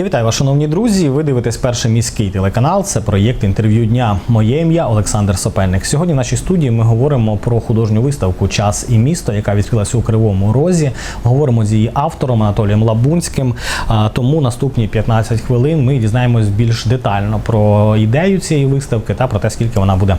Я вітаю вас, шановні друзі. Ви дивитесь перший міський телеканал. Це проєкт інтерв'ю дня. Моє ім'я Олександр Сопельник. Сьогодні в нашій студії ми говоримо про художню виставку Час і місто, яка відкрилася у Кривому Розі. Говоримо з її автором Анатолієм Лабунським. Тому наступні 15 хвилин ми дізнаємось більш детально про ідею цієї виставки та про те, скільки вона буде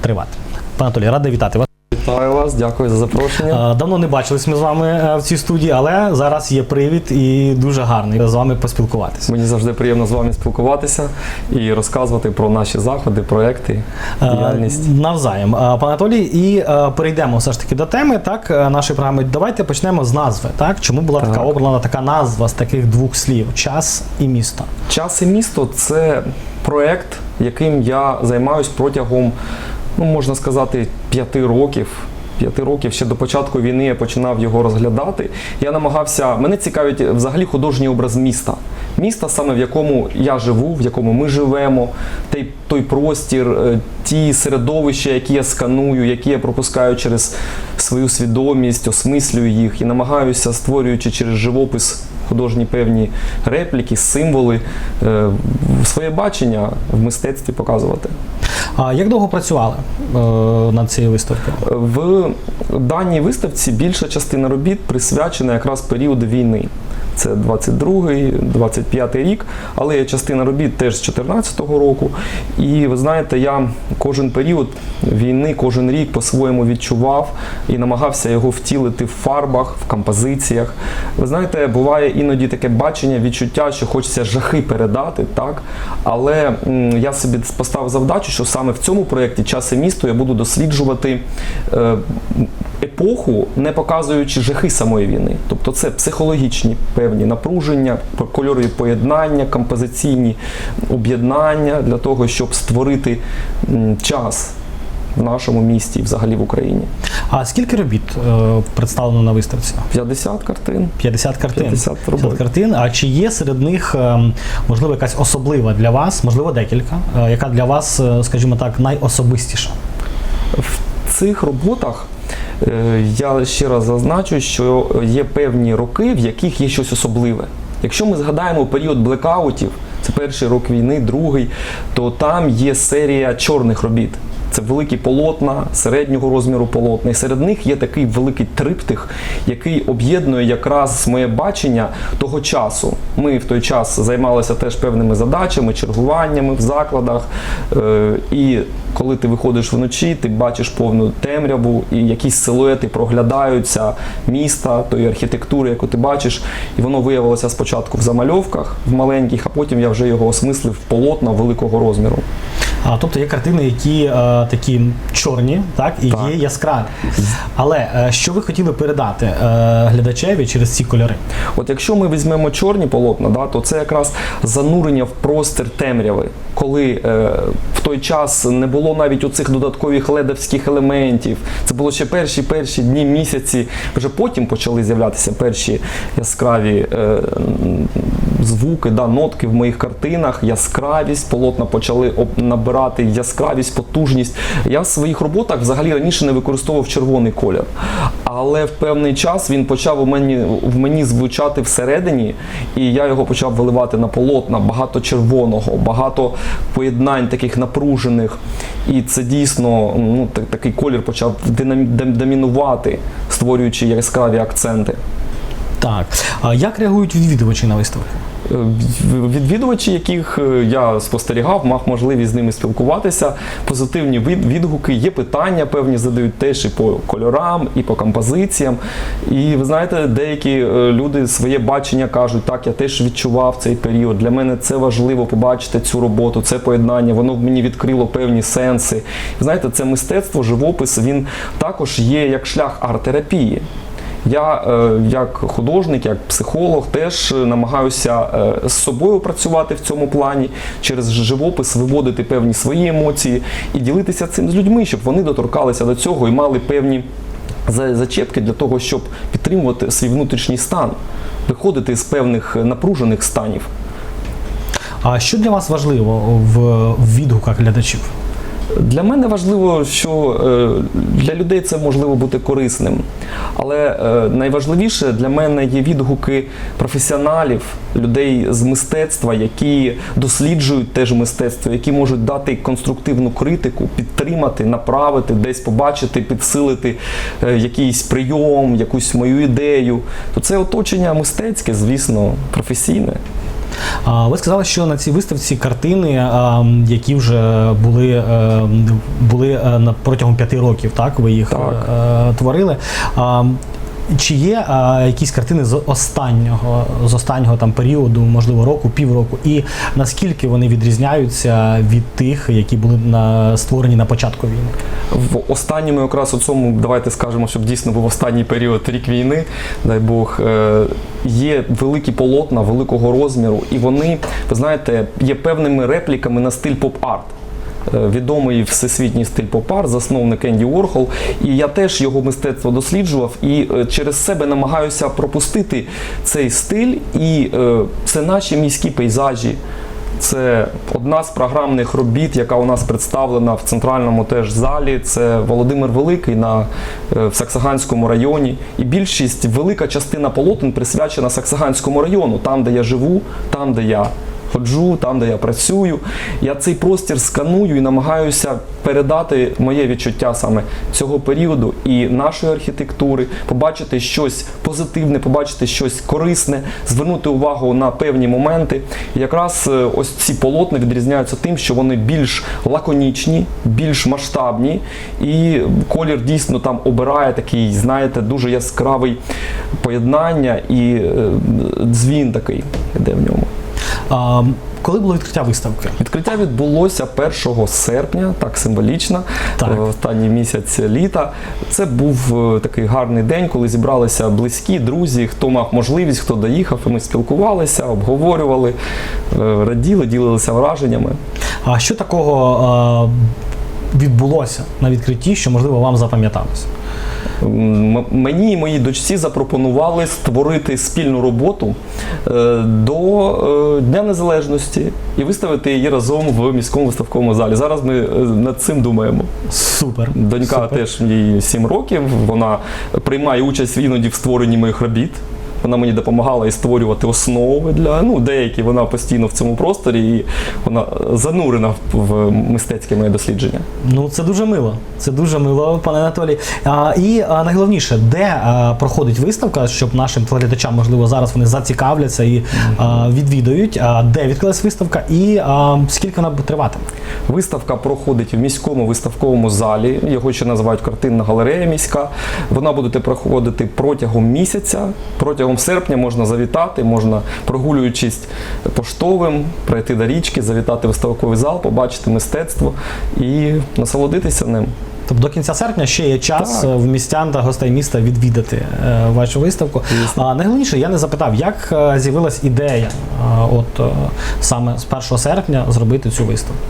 тривати. Пане Анатолій, радий вітати вас. Вітаю вас, дякую за запрошення. Давно не бачились ми з вами е, в цій студії, але зараз є привід і дуже гарний з вами поспілкуватися. Мені завжди приємно з вами спілкуватися і розказувати про наші заходи, проекти, Е, діяльність. Навзаєм, Е, пане Анатолій, і перейдемо все ж таки до теми так нашої програми. Давайте почнемо з назви. Так чому була така обрана така назва з таких двох слів: час і місто. Час і місто це проект, яким я займаюсь протягом, ну можна сказати, п'яти років. П'яти років ще до початку війни я починав його розглядати. Я намагався. Мене цікавить взагалі художній образ міста. Міста, саме в якому я живу, в якому ми живемо, той, той простір, е, ті середовища, які я сканую, які я пропускаю через свою свідомість, осмислюю їх і намагаюся, створюючи через живопис художні певні репліки, символи, е, своє бачення в мистецтві показувати. А як довго працювали е, над цією виставкою? В даній виставці більша частина робіт присвячена якраз періоду війни. Це 22-25 рік, але є частина робіт теж з 14-го року. І ви знаєте, я кожен період війни, кожен рік по-своєму відчував і намагався його втілити в фарбах, в композиціях. Ви знаєте, буває іноді таке бачення, відчуття, що хочеться жахи передати, так? Але я собі поставив завдачу, що саме в цьому проєкті Час і місто я буду досліджувати. Е, епоху, не показуючи жахи самої війни. Тобто це психологічні певні напруження, кольорові поєднання, композиційні об'єднання для того, щоб створити час в нашому місті і взагалі в Україні. А скільки робіт е, представлено на виставці? 50 картин. 50 картин. 50 50 картин. А чи є серед них ем, можливо якась особлива для вас, можливо, декілька, е, яка для вас, е, скажімо так, найособистіша? В цих роботах е, я ще раз зазначу, що є певні роки, в яких є щось особливе. Якщо ми згадаємо період блекаутів, це перший рок війни, другий, то там є серія чорних робіт. Це великі полотна, середнього розміру полотна. І серед них є такий великий триптих, який об'єднує якраз моє бачення того часу. Ми в той час займалися теж певними задачами, чергуваннями в закладах. Е, І коли ти виходиш вночі, ти бачиш повну темряву, і якісь силуети проглядаються міста, тої архітектури, яку ти бачиш. І воно виявилося спочатку в замальовках, в маленьких, а потім я вже його осмислив в полотна великого розміру. А, тобто є картини, які е, такі чорні, так, і Так. є яскраві. Але е, що ви хотіли передати е, глядачеві через ці кольори? От якщо ми візьмемо чорні полотна, да, то це якраз занурення в простір темряви, коли е, в той час не було навіть оцих додаткових ледовських елементів. Це було ще перші перші дні місяці. Вже потім почали з'являтися перші яскраві е, звуки, да, нотки в моїх картинах, яскравість, полотна почали набирати яскравість, потужність. Я в своїх роботах взагалі раніше не використовував червоний колір. Але в певний час він почав у мені, в мені звучати всередині, і я його почав виливати на полотна, багато червоного, багато поєднань таких напружених. І це дійсно ну, так- такий колір почав домінувати, створюючи яскраві акценти. Так. А як реагують відвідувачі на виставку? Відвідувачі, яких е, я спостерігав, мав можливість з ними спілкуватися, позитивні відгуки, є питання певні задають теж і по кольорам, і по композиціям. І ви знаєте, деякі е, люди своє бачення кажуть, так, я теж відчував цей період. Для мене це важливо побачити цю роботу, це поєднання, воно в мені відкрило певні сенси. Ви знаєте, це мистецтво, живопис, він також є як шлях арт-терапії. Я, е, як художник, як психолог, теж е, намагаюся е, з собою працювати в цьому плані, через живопис виводити певні свої емоції і ділитися цим з людьми, щоб вони доторкалися до цього і мали певні за- зачепки для того, щоб підтримувати свій внутрішній стан, виходити з певних напружених станів. А що для вас важливо в відгуках глядачів? Для мене важливо, що е, для людей це можливо бути корисним. Але е, найважливіше для мене є відгуки професіоналів, людей з мистецтва, які досліджують теж мистецтво, які можуть дати конструктивну критику, підтримати, направити, десь побачити, підсилити е, якийсь прийом, якусь мою ідею. То це оточення мистецьке, звісно, професійне. Ви сказали, що на цій виставці картини, які вже були, е, були е, протягом п'яти років, так? Ви їх Так. е, творили. Чи є а, якісь картини з останнього, з останнього там періоду, можливо, року, півроку, і наскільки вони відрізняються від тих, які були на, створені на початку війни? В останньому якраз у цьому, давайте скажемо, щоб дійсно був останній період рік війни, дай Бог, е, є великі полотна великого розміру, і вони, ви знаєте, є певними репліками на стиль поп-арт. Е, Відомий всесвітній стиль поп-арт, засновник Енді Уорхол. І я теж його мистецтво досліджував і е, через себе намагаюся пропустити цей стиль. І е, це наші міські пейзажі, це одна з програмних робіт, яка у нас представлена в центральному теж залі. Це Володимир Великий на в Саксаганському районі. І більшість, велика частина полотен присвячена Саксаганському району, там, де я живу, там, де я ходжу, там, де я працюю. Я цей простір сканую і намагаюся передати моє відчуття саме цього періоду і нашої архітектури, побачити щось позитивне, побачити щось корисне, звернути увагу на певні моменти. І якраз е, ось ці полотна відрізняються тим, що вони більш лаконічні, більш масштабні, і колір дійсно там обирає такий, знаєте, дуже яскравий поєднання і е, дзвін такий йде в ньому. Коли було відкриття виставки? Відкриття відбулося 1 серпня, так символічно, Так. останній місяць літа. Це був е, такий гарний день, коли зібралися близькі, друзі, хто мав можливість, хто доїхав, і ми спілкувалися, обговорювали, е, раділи, ділилися враженнями. А що такого відбулося на відкритті, що можливо вам запам'яталося? Мені і моїй дочці запропонували створити спільну роботу е, до е, Дня Незалежності і виставити її разом в міському виставковому залі. Зараз ми е, над цим думаємо. Супер. Донька Супер. теж їй 7 років. Вона приймає участь іноді в створенні моїх робіт. Вона мені допомагала і створювати основи для ну деякі. Вона постійно в цьому просторі і вона занурена в- мистецьке моє дослідження. Ну це дуже мило. Це дуже мило, пане Анатолій. А, і а, найголовніше, де а, проходить виставка, щоб нашим телеглядачам, можливо, зараз вони зацікавляться і а, відвідують, а, де відкрилась виставка і а, скільки вона буде триватиме? Виставка проходить в міському виставковому залі. Його ще називають картинна галерея міська. Вона буде проходити протягом місяця. Протягом серпня можна завітати, можна прогулюючись поштовим, пройти до річки, завітати в виставковий зал, побачити мистецтво і насолодитися ним. Тобто до кінця серпня ще є час Так. е, в містян та гостей міста відвідати е, вашу виставку. А найголовніше, я не запитав, як е, з'явилась ідея от саме з 1 серпня зробити цю виставку.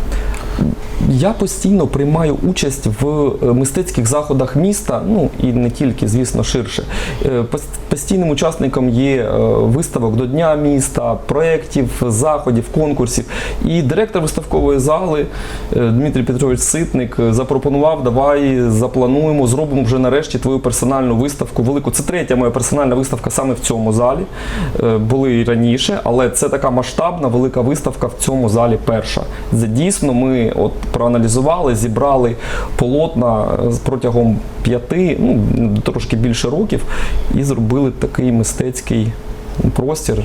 Я постійно приймаю участь в е, мистецьких заходах міста, ну і не тільки, звісно, ширше. Е, Постійним учасником є е, виставок до Дня міста, проєктів, заходів, конкурсів. І директор виставкової зали Дмитрій Петрович Ситник запропонував: давай заплануємо, зробимо вже нарешті твою персональну виставку. Велику. Це третя моя персональна виставка саме в цьому залі. Були і раніше, але це така масштабна велика виставка в цьому залі перша. Це дійсно ми от проаналізували, зібрали полотна е, протягом п'яти, ну трошки більше років, і зробили такий мистецький простір.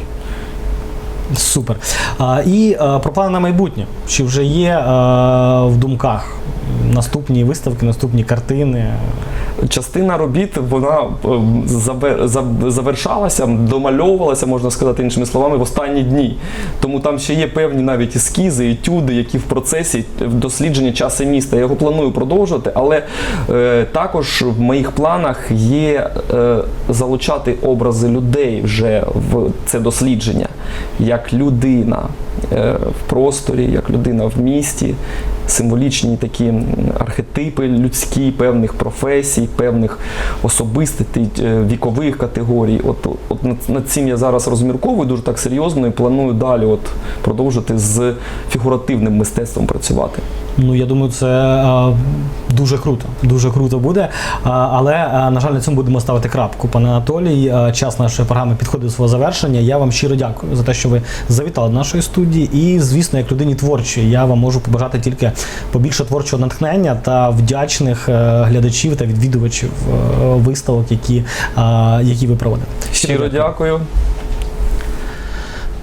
Супер. А, і е, про плани на майбутнє. Чи вже є е, в думках наступні виставки, наступні картини? Частина робіт вона е, заве- зав- завершалася, домальовувалася, можна сказати іншими словами, в останні дні. Тому там ще є певні навіть ескізи, етюди, які в процесі дослідження часу міста. Я його планую продовжувати, але е, також в моїх планах є е, залучати образи людей вже в це дослідження, як людина е, в просторі, як людина в місті. Символічні такі архетипи людські, певних професій, певних особистостей, е, вікових категорій. От, от над, цим я зараз розмірковую дуже так серйозно і планую далі от, продовжити з фігуративним мистецтвом працювати. Ну, я думаю, це дуже круто. Дуже круто буде. Але, на жаль, на цьому будемо ставити крапку. Пане Анатолій, час нашої програми підходить до свого завершення. Я вам щиро дякую за те, що ви завітали до нашої студії. І, звісно, як людині творчої, я вам можу побажати тільки побільше творчого натхнення та вдячних е, глядачів та відвідувачів е, виставок, які, які ви проводите. Щиро дякую. А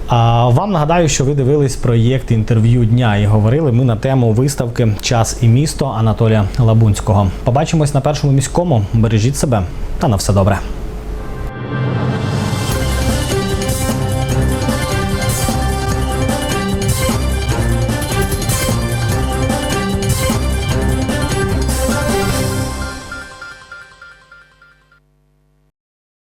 вам нагадаю, що ви дивились проєкт інтерв'ю дня і говорили ми на тему виставки Час і місто Анатолія Лабунського. Побачимось на першому міському. Бережіть себе та на все добре.